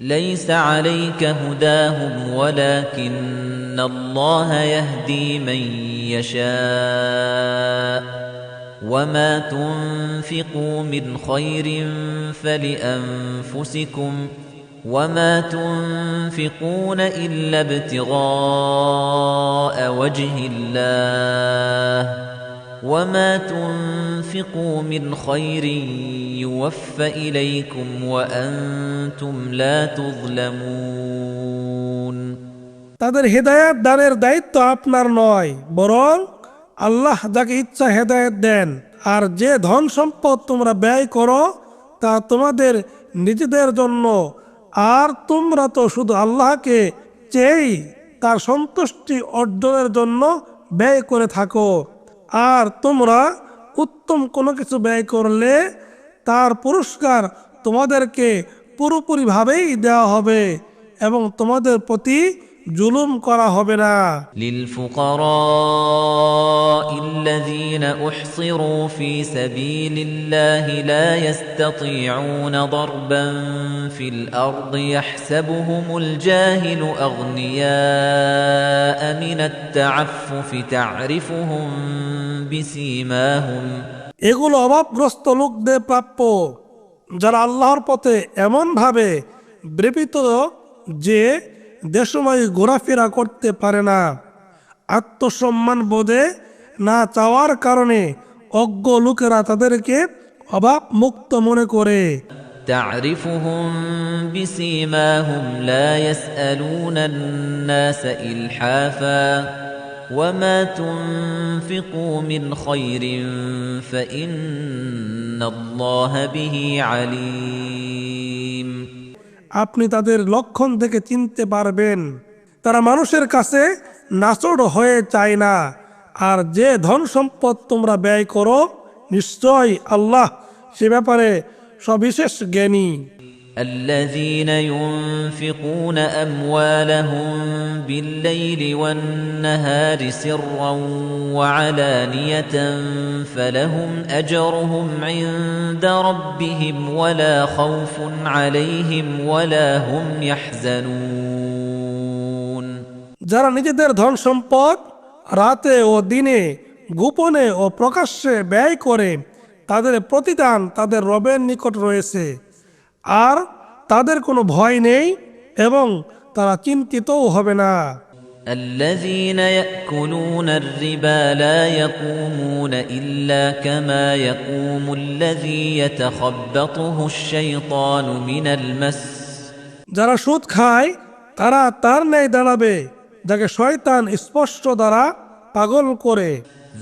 ليس عليك هداهم ولكن الله يهدي من يشاء. وما تنفقوا من خير فلأنفسكم وما تنفقون إلا ابتغاء وجه الله. وما تنفقوا من خير يوفى إليكم وأنتم لا تظلمون তাদের হেদায়েত দানের দায়িত্ব আপনার নয় বরং আল্লাহ যাকে ইচ্ছা হেদায়েত দেন আর যে ধন সম্পদ তোমরা ব্যয় করো তা তোমাদের নিজেদের জন্য আর তোমরা তো শুধু আল্লাহকে চেয়েই তার সন্তুষ্টি অর্জনের জন্য ব্যয় করে থাকো আর তোমরা উত্তম কোনো কিছু ব্যয় করলে তার পুরস্কার তোমাদেরকে পুরোপুরিভাবেই দেওয়া হবে এবং তোমাদের প্রতি জুলুম করা হবে না للفقراء الذين أحصروا في سبيل الله لا يستطيعون ضربا في الأرض يحسبهم الجاهل أغنياء من التعفف تعرفهم بسيماهم এগুলো অভাবগ্রস্ত লোকদের প্রাপ্য যারা আল্লাহর পথে এমনভাবে ব্রেপিত যে দেশময় ঘোরাফেরা করতে পারে না আত্মসম্মান বোধে না চাওয়ার কারণে অজ্ঞ লোকেরা তাদেরকে অভাব মুক্ত মনে করে تعرفهم بسيماهم لا يسألون الناس إلحافا وما تنفقوا من خير فإن الله به عليم আপনি তাদের লক্ষণ থেকে চিনতে পারবেন। তারা মানুষের কাছে নাচড় হয়ে চায় না। আর যে ধন সম্পদ তোমরা ব্যয় করো নিশ্চয় আল্লাহ সে ব্যাপারে সবিশেষ জ্ঞানী। الذين ينفقون أموالهم بالليل والنهار سرا وعلانية فلهم أجرهم عند ربهم ولا خوف عليهم ولا هم يحزنون যারা নিজেদের ধন সম্পদ রাতে ও দিনে গোপনে ও প্রকাশ্যে ব্যয় করে তাদের প্রতিদান তাদের রবের নিকট রয়েছে আর তাদের কোনো ভয় নেই এবং তারা চিন্তিতও হবে না الذين يأكلون الربا لا يقومون إلا كما يقوم الذي يتخبطه الشيطان من المس যারা সুদ খায় তারা তার ন্যায় দাঁড়াবে যাকে শয়তান স্পষ্ট দ্বারা পাগল করে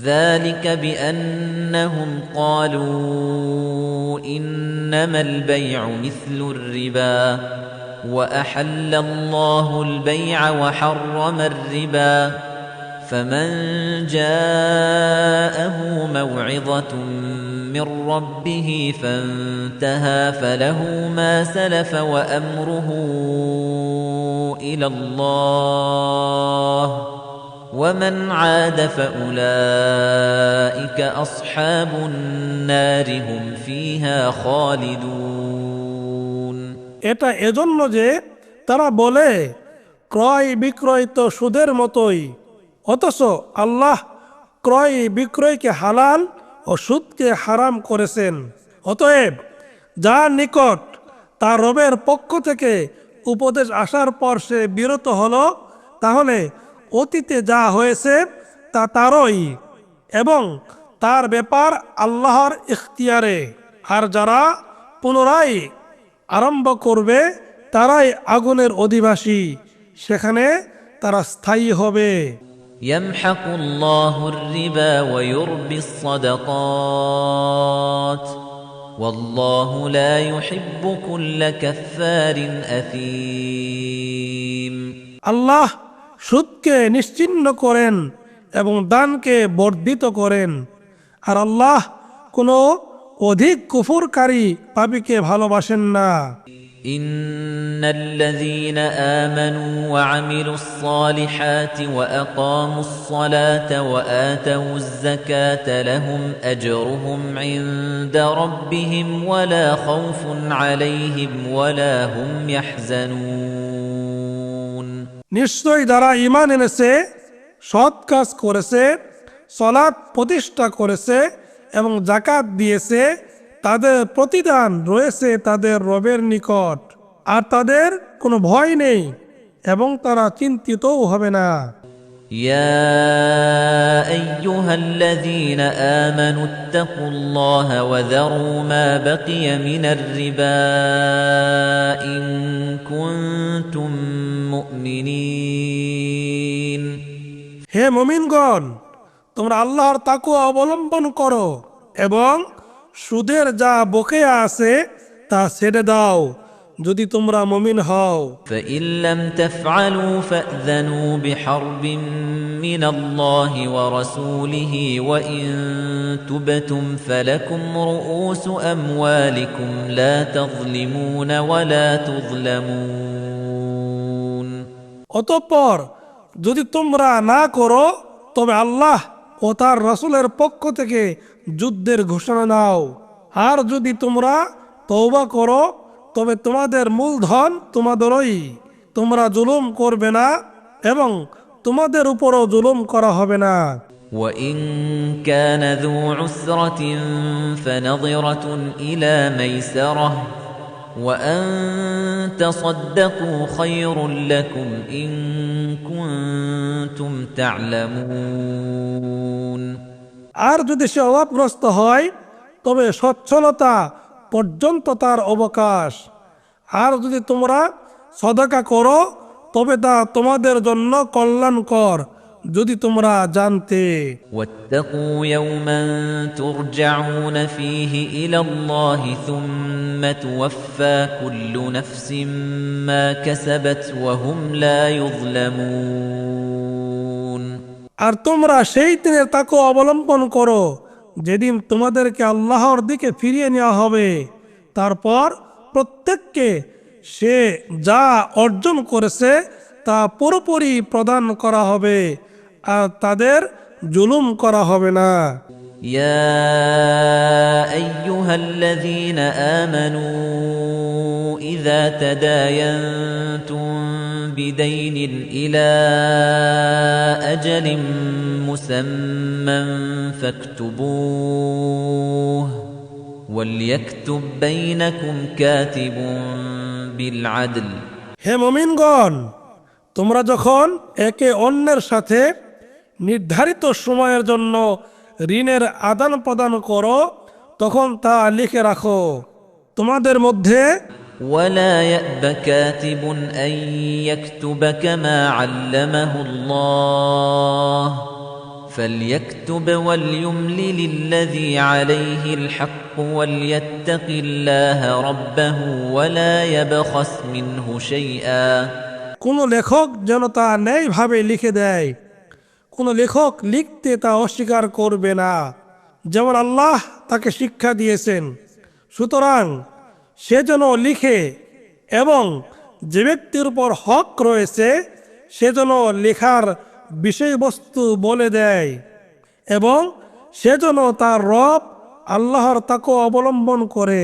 ذلك بأنهم قالوا إنما البيع مثل الربا وأحل الله البيع وحرم الربا فمن جاءه موعظة من ربه فانتهى فله ما سلف وأمره إلى الله ومن عاد فأولئك أصحاب النار هم فيها خالدون এটা এজন্য যে তারা বলে ক্রয় বিক্রয় তো সুদের মতোই অথচ আল্লাহ ক্রয় বিক্রয়কে হালাল ও সুদকে হারাম করেছেন অতএব যার নিকট তার রবের পক্ষ থেকে উপদেশ আসার পর সে বিরত হলো তাহলে অতীতে যা হয়েছে তা তারই এবং তার ব্যাপার আল্লাহর ইখতিয়ারে আর যারা পুনরায় আরম্ভ করবে তারাই আগুনের অধিবাসী সেখানে তারা স্থায়ী হবে يمحق الله الربا ويربي الصدقات والله لا يحب كل كفار أثيم আল্লাহ সুদকে নিশ্চিহ্ন করেন এবং দানকে বর্ধিত করেন আর আল্লাহ কোনো অধিক কুফুরকারী পাপিকে ভালোবাসেন না إن الذين آمنوا وعملوا الصالحات وأقاموا الصلاة وآتوا الزكاة لهم أجرهم عند ربهم ولا خوف عليهم ولا هم يحزنون নিশ্চয়ই যারা ইমান এনেছে, সৎ কাজ করেছে, সলাৎ প্রতিষ্ঠা করেছে এবং জাকাত দিয়েছে, তাদের প্রতিদান রয়েছে তাদের রবের নিকট। আর তাদের কোনো ভয় নেই এবং তারা চিন্তিতও হবে না। يا أيها الذين آمنوا اتقوا الله وذروا ما بقي من الربا إن كنتم مؤمنين হে মুমিনগণ তোমরা আল্লাহর তাকু অবলম্বন করো এবং সুদের যা বকেয়া আছে তা ছেড়ে দাও যদি তোমরা মমিন হও فإن لم تفعلوا فأذنوا بحرب من الله ورسوله وإن تبتم فلكم رؤوس أموالكم لا تظلمون ولا تظلمون অতঃপর যদি তোমরা না করো তবে আল্লাহ ও তার রসুলের পক্ষ থেকে যুদ্ধের ঘোষণা নাও আর যদি তোমরা তওবা করো তবে তোমাদের মূলধন তোমাদেরই তোমরা জুলুম করবে না এবং তোমাদের উপরও জুলুম করা হবে না وإن كان ذو عسرة فنظرة إلى ميسرة وأن تصدقوا خير لكم إن كنتم تعلمون আর যদি সে অভাবগ্রস্ত হয় তবে সচ্ছলতা পর্যন্ত তার অবকাশ আর যদি তোমরা সদাকা করো তবে তা তোমাদের জন্য কল্যাণকর যদি তোমরা জানতে واتقوا يوما ترجعون فيه إلى الله ثم توفى كل نفس ما كسبت وهم لا يظلمون আর তোমরা সেই দিনের তাকে অবলম্বন করো যেদিন তোমাদেরকে আল্লাহর দিকে ফিরিয়ে নেওয়া হবে, তারপর প্রত্যেককে সে যা অর্জন করেছে তা পুরোপুরি প্রদান করা হবে আর তাদের জুলুম করা হবে না। يا أيها الذين آمنوا إذا تداينتم بدين إلى أجل مسمى فاكتبوه وليكتب بينكم كاتب بالعدل হে মমিনগণ তোমরা যখন একে অন্যের সাথে নির্ধারিত সময়ের জন্য ঋণের আদান প্রদান করো তখন তা লিখে রাখো তোমাদের মধ্যে ولا يأب كاتب أن يكتب كما علمه الله فليكتب وليملل الذي عليه الحق وليتق الله ربه ولا يبخس منه شيئا কোনো লেখক যেন তা ন্যায়ভাবে লিখে দেয় কোনো লেখক লিখতে তা অস্বীকার করবে না। যেমন আল্লাহ তাকে শিক্ষা দিয়েছেন, সুতরাং সে যেন লিখে এবং যে ব্যক্তির উপর হক রয়েছে, সে যেন লেখার বিষয়বস্তু বলে দেয় এবং সে যেন তার রব আল্লাহর তাকে অবলম্বন করে।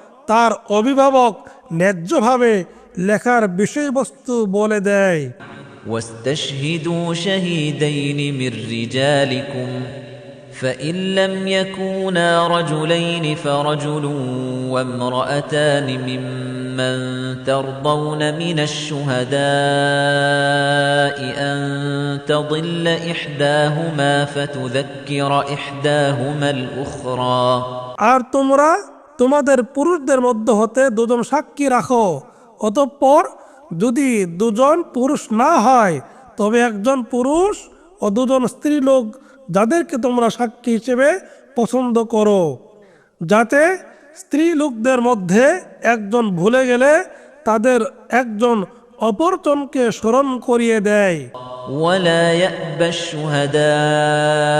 তার অভিভাবক ন্যায্যভাবে লেখার বিষয়বস্তু বলে দেয় واستشهدوا شهيدين من رجالكم فإن لم يكونا رجلين فرجل وامرأتان ممن ترضون من الشهداء أن تضل إحداهما فتذكر إحداهما الأخرى আর তোমরা তোমাদের পুরুষদের মধ্য হতে দুজন সাক্ষী রাখো অতঃপর যদি দুজন পুরুষ না হয় তবে একজন পুরুষ ও দুজন স্ত্রী লোক যাদেরকে তোমরা সাক্ষী হিসেবে পছন্দ করো যাতে স্ত্রী লোকদের মধ্যে একজন ভুলে গেলে তাদের একজন অপরজনকে স্মরণ করিয়ে দেয় ولا يأبى الشهداء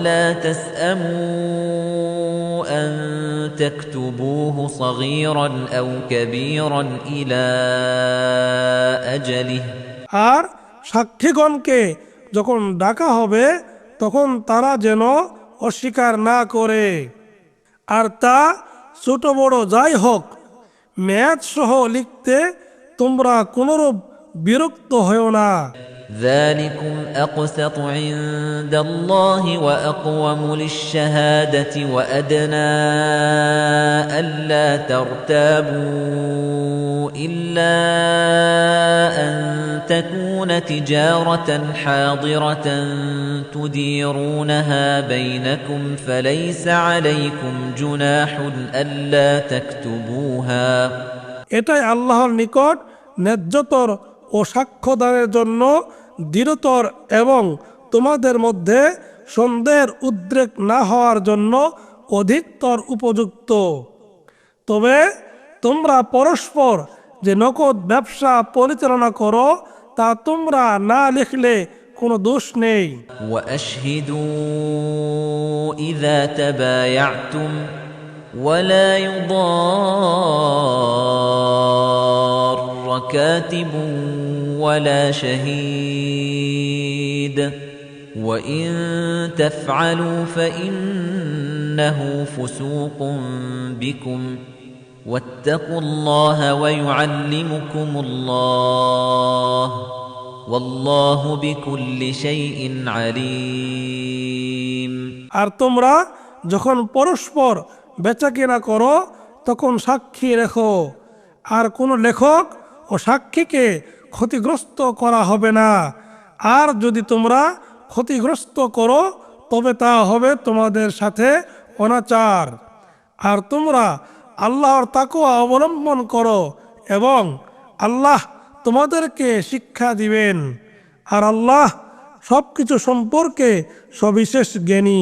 ولا تسأموا أن تكتبوه صغيرا أو كبيرا إلى أجله আর সাক্ষীগণকে যখন ডাকা হবে তখন তারা যেন অস্বীকার না করে আর তা ছোট বড় যাই হোক ম্যাচ সহ লিখতে তোমরা কোনরূপ বিরক্ত হও না ذلكم أقسط عند الله وأقوم للشهادة وأدنى ألا ترتابوا إلا أن تكون تجارة حاضرة تديرونها بينكم فليس عليكم جناح ألا تكتبوها এটাই আল্লাহর নিকট ন্যায্যতর ও সাক্ষ্যদানের জন্য দৃঢ়তর এবং তোমাদের মধ্যে সন্দেহের উদ্রেক না হওয়ার জন্য অধিকতর উপযুক্ত তবে তোমরা পরস্পর যে নগদ ব্যবসা পরিচালনা করো তা তোমরা না লিখলে কোনো দোষ নেই وأشهدوا إذا تبايعتم ولا يضار كاتب ولا شهيد وإن تفعلوا فإنه فسوق بكم واتقوا الله ويعلمكم الله والله بكل شيء عليم আর তোমরা যখন পরস্পর বেচা কেনা করো তখন সাক্ষী রেখো আর কোনো লেখক ও সাক্ষীকে ক্ষতিগ্রস্ত করা হবে না। আর যদি তোমরা ক্ষতিগ্রস্ত করো, তবে তা হবে তোমাদের সাথে অনাচার। আর তোমরা আল্লাহর তাকুয়া অবলম্বন করো এবং আল্লাহ তোমাদেরকে শিক্ষা দিবেন। আর আল্লাহ সব কিছু সম্পর্কে সবিশেষ জ্ঞানী।